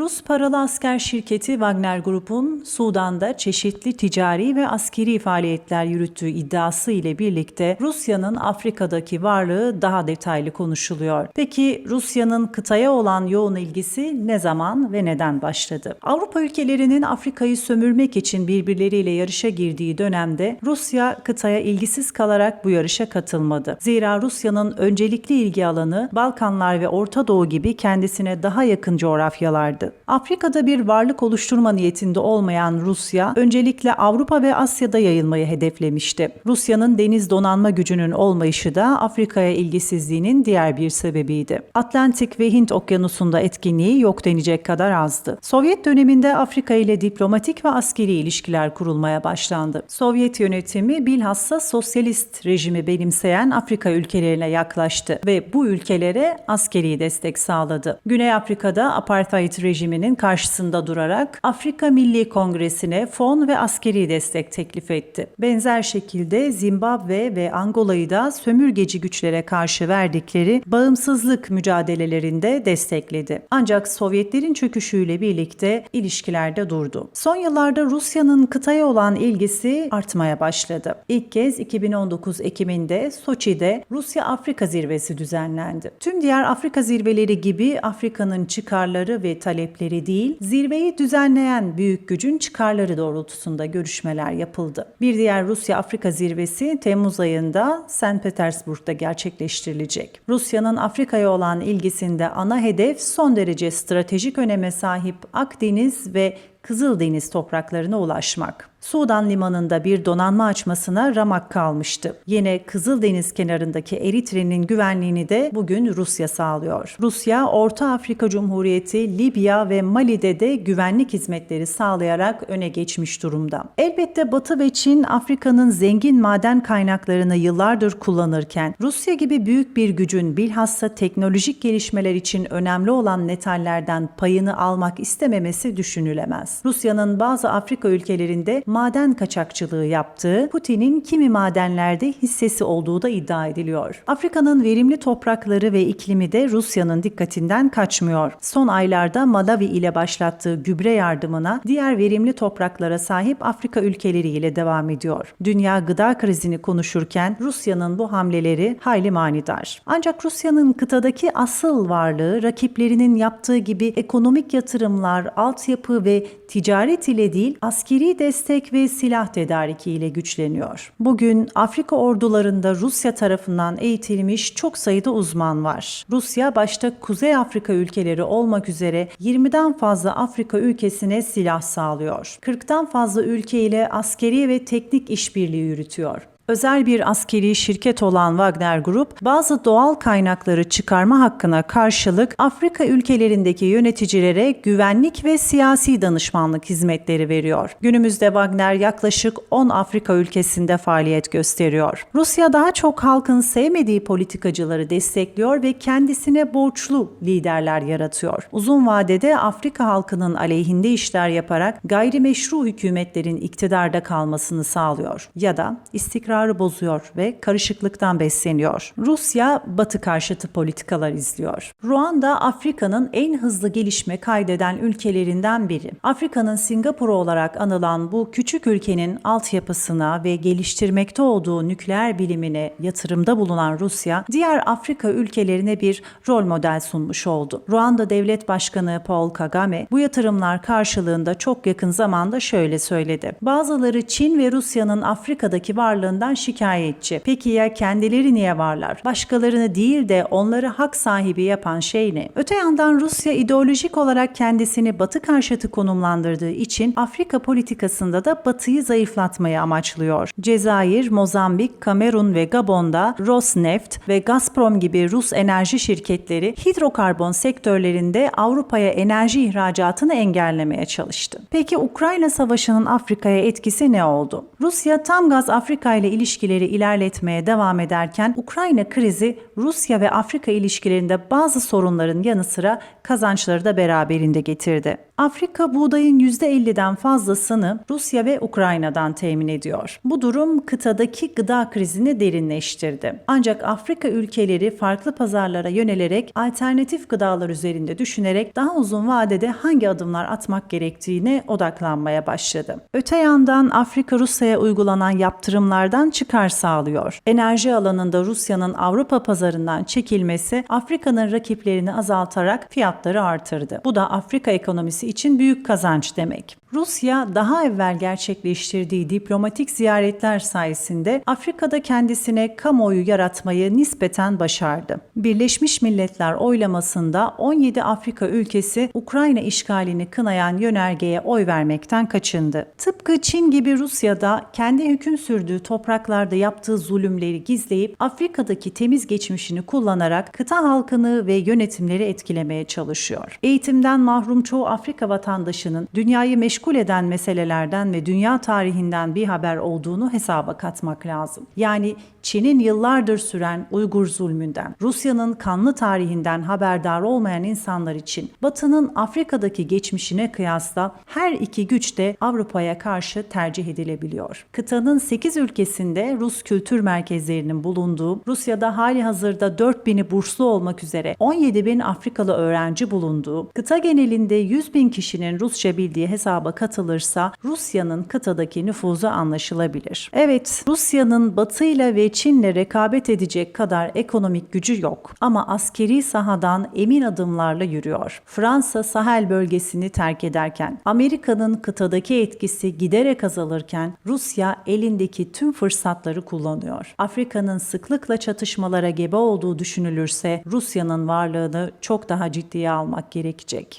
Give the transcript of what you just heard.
Rus paralı asker şirketi Wagner Group'un Sudan'da çeşitli ticari ve askeri faaliyetler yürüttüğü iddiası ile birlikte Rusya'nın Afrika'daki varlığı daha detaylı konuşuluyor. Peki Rusya'nın kıtaya olan yoğun ilgisi ne zaman ve neden başladı? Avrupa ülkelerinin Afrika'yı sömürmek için birbirleriyle yarışa girdiği dönemde Rusya kıtaya ilgisiz kalarak bu yarışa katılmadı. Zira Rusya'nın öncelikli ilgi alanı Balkanlar ve Orta Doğu gibi kendisine daha yakın coğrafyalardı. Afrika'da bir varlık oluşturma niyetinde olmayan Rusya, öncelikle Avrupa ve Asya'da yayılmayı hedeflemişti. Rusya'nın deniz donanma gücünün olmayışı da Afrika'ya ilgisizliğinin diğer bir sebebiydi. Atlantik ve Hint okyanusunda etkinliği yok denecek kadar azdı. Sovyet döneminde Afrika ile diplomatik ve askeri ilişkiler kurulmaya başlandı. Sovyet yönetimi bilhassa sosyalist rejimi benimseyen Afrika ülkelerine yaklaştı ve bu ülkelere askeri destek sağladı. Güney Afrika'da apartheid rejiminin karşısında durarak Afrika Milli Kongresi'ne fon ve askeri destek teklif etti. Benzer şekilde Zimbabwe ve Angola'yı da sömürgeci güçlere karşı verdikleri bağımsızlık mücadelelerinde destekledi. Ancak Sovyetlerin çöküşüyle birlikte ilişkilerde durdu. Son yıllarda Rusya'nın kıtaya olan ilgisi artmaya başladı. İlk kez 2019 Ekim'inde Soçi'de Rusya-Afrika zirvesi düzenlendi. Tüm diğer Afrika zirveleri gibi Afrika'nın çıkarları ve talepleri değil, zirveyi düzenleyen büyük gücün çıkarları doğrultusunda görüşmeler yapıldı. Bir diğer Rusya-Afrika zirvesi Temmuz ayında St. Petersburg'da gerçekleştirilecek. Rusya'nın Afrika'ya olan ilgisinde ana hedef son derece stratejik öneme sahip Akdeniz ve Kızıldeniz topraklarına ulaşmak. Sudan limanında bir donanma açmasına ramak kalmıştı. Yine Kızıldeniz kenarındaki Eritre'nin güvenliğini de bugün Rusya sağlıyor. Rusya, Orta Afrika Cumhuriyeti, Libya ve Mali'de de güvenlik hizmetleri sağlayarak öne geçmiş durumda. Elbette Batı ve Çin Afrika'nın zengin maden kaynaklarını yıllardır kullanırken Rusya gibi büyük bir gücün bilhassa teknolojik gelişmeler için önemli olan metallerden payını almak istememesi düşünülemez. Rusya'nın bazı Afrika ülkelerinde maden kaçakçılığı yaptığı, Putin'in kimi madenlerde hissesi olduğu da iddia ediliyor. Afrika'nın verimli toprakları ve iklimi de Rusya'nın dikkatinden kaçmıyor. Son aylarda Malawi ile başlattığı gübre yardımına diğer verimli topraklara sahip Afrika ülkeleriyle devam ediyor. Dünya gıda krizini konuşurken Rusya'nın bu hamleleri hayli manidar. Ancak Rusya'nın kıtadaki asıl varlığı rakiplerinin yaptığı gibi ekonomik yatırımlar, altyapı ve ticaret ile değil askeri destek ve silah tedariki ile güçleniyor. Bugün Afrika ordularında Rusya tarafından eğitilmiş çok sayıda uzman var. Rusya başta Kuzey Afrika ülkeleri olmak üzere 20'den fazla Afrika ülkesine silah sağlıyor. 40'tan fazla ülke ile askeri ve teknik işbirliği yürütüyor. Özel bir askeri şirket olan Wagner Group, bazı doğal kaynakları çıkarma hakkına karşılık Afrika ülkelerindeki yöneticilere güvenlik ve siyasi danışmanlık hizmetleri veriyor. Günümüzde Wagner yaklaşık 10 Afrika ülkesinde faaliyet gösteriyor. Rusya daha çok halkın sevmediği politikacıları destekliyor ve kendisine borçlu liderler yaratıyor. Uzun vadede Afrika halkının aleyhinde işler yaparak gayrimeşru hükümetlerin iktidarda kalmasını sağlıyor ya da istikrar istikrarı bozuyor ve karışıklıktan besleniyor. Rusya batı karşıtı politikalar izliyor. Ruanda Afrika'nın en hızlı gelişme kaydeden ülkelerinden biri. Afrika'nın Singapur'u olarak anılan bu küçük ülkenin altyapısına ve geliştirmekte olduğu nükleer bilimine yatırımda bulunan Rusya, diğer Afrika ülkelerine bir rol model sunmuş oldu. Ruanda Devlet Başkanı Paul Kagame bu yatırımlar karşılığında çok yakın zamanda şöyle söyledi. Bazıları Çin ve Rusya'nın Afrika'daki varlığından şikayetçi. Peki ya kendileri niye varlar? Başkalarını değil de onları hak sahibi yapan şey ne? Öte yandan Rusya ideolojik olarak kendisini Batı karşıtı konumlandırdığı için Afrika politikasında da Batı'yı zayıflatmayı amaçlıyor. Cezayir, Mozambik, Kamerun ve Gabon'da Rosneft ve Gazprom gibi Rus enerji şirketleri hidrokarbon sektörlerinde Avrupa'ya enerji ihracatını engellemeye çalıştı. Peki Ukrayna Savaşı'nın Afrika'ya etkisi ne oldu? Rusya tam gaz Afrika ile ilişkileri ilerletmeye devam ederken Ukrayna krizi Rusya ve Afrika ilişkilerinde bazı sorunların yanı sıra kazançları da beraberinde getirdi. Afrika buğdayın %50'den fazlasını Rusya ve Ukrayna'dan temin ediyor. Bu durum kıtadaki gıda krizini derinleştirdi. Ancak Afrika ülkeleri farklı pazarlara yönelerek alternatif gıdalar üzerinde düşünerek daha uzun vadede hangi adımlar atmak gerektiğine odaklanmaya başladı. Öte yandan Afrika Rusya'ya uygulanan yaptırımlardan çıkar sağlıyor. Enerji alanında Rusya'nın Avrupa pazarından çekilmesi Afrika'nın rakiplerini azaltarak fiyatları artırdı. Bu da Afrika ekonomisi için büyük kazanç demek. Rusya daha evvel gerçekleştirdiği diplomatik ziyaretler sayesinde Afrika'da kendisine kamuoyu yaratmayı nispeten başardı. Birleşmiş Milletler oylamasında 17 Afrika ülkesi Ukrayna işgalini kınayan yönergeye oy vermekten kaçındı. Tıpkı Çin gibi Rusya'da kendi hüküm sürdüğü topraklarda yaptığı zulümleri gizleyip Afrika'daki temiz geçmişini kullanarak kıta halkını ve yönetimleri etkilemeye çalışıyor. Eğitimden mahrum çoğu Afrika vatandaşının dünyayı meşgul eden meselelerden ve dünya tarihinden bir haber olduğunu hesaba katmak lazım. Yani Çin'in yıllardır süren Uygur zulmünden, Rusya'nın kanlı tarihinden haberdar olmayan insanlar için Batı'nın Afrika'daki geçmişine kıyasla her iki güç de Avrupa'ya karşı tercih edilebiliyor. Kıtanın 8 ülkesinde Rus kültür merkezlerinin bulunduğu, Rusya'da hali hazırda 4000'i burslu olmak üzere 17 bin Afrikalı öğrenci bulunduğu, kıta genelinde 100 bin kişinin Rusça bildiği hesaba katılırsa Rusya'nın kıtadaki nüfuzu anlaşılabilir. Evet, Rusya'nın Batı ile ve Çin'le rekabet edecek kadar ekonomik gücü yok ama askeri sahadan emin adımlarla yürüyor. Fransa Sahel bölgesini terk ederken, Amerika'nın kıtadaki etkisi giderek azalırken Rusya elindeki tüm fırsatları kullanıyor. Afrika'nın sıklıkla çatışmalara gebe olduğu düşünülürse Rusya'nın varlığını çok daha ciddiye almak gerekecek.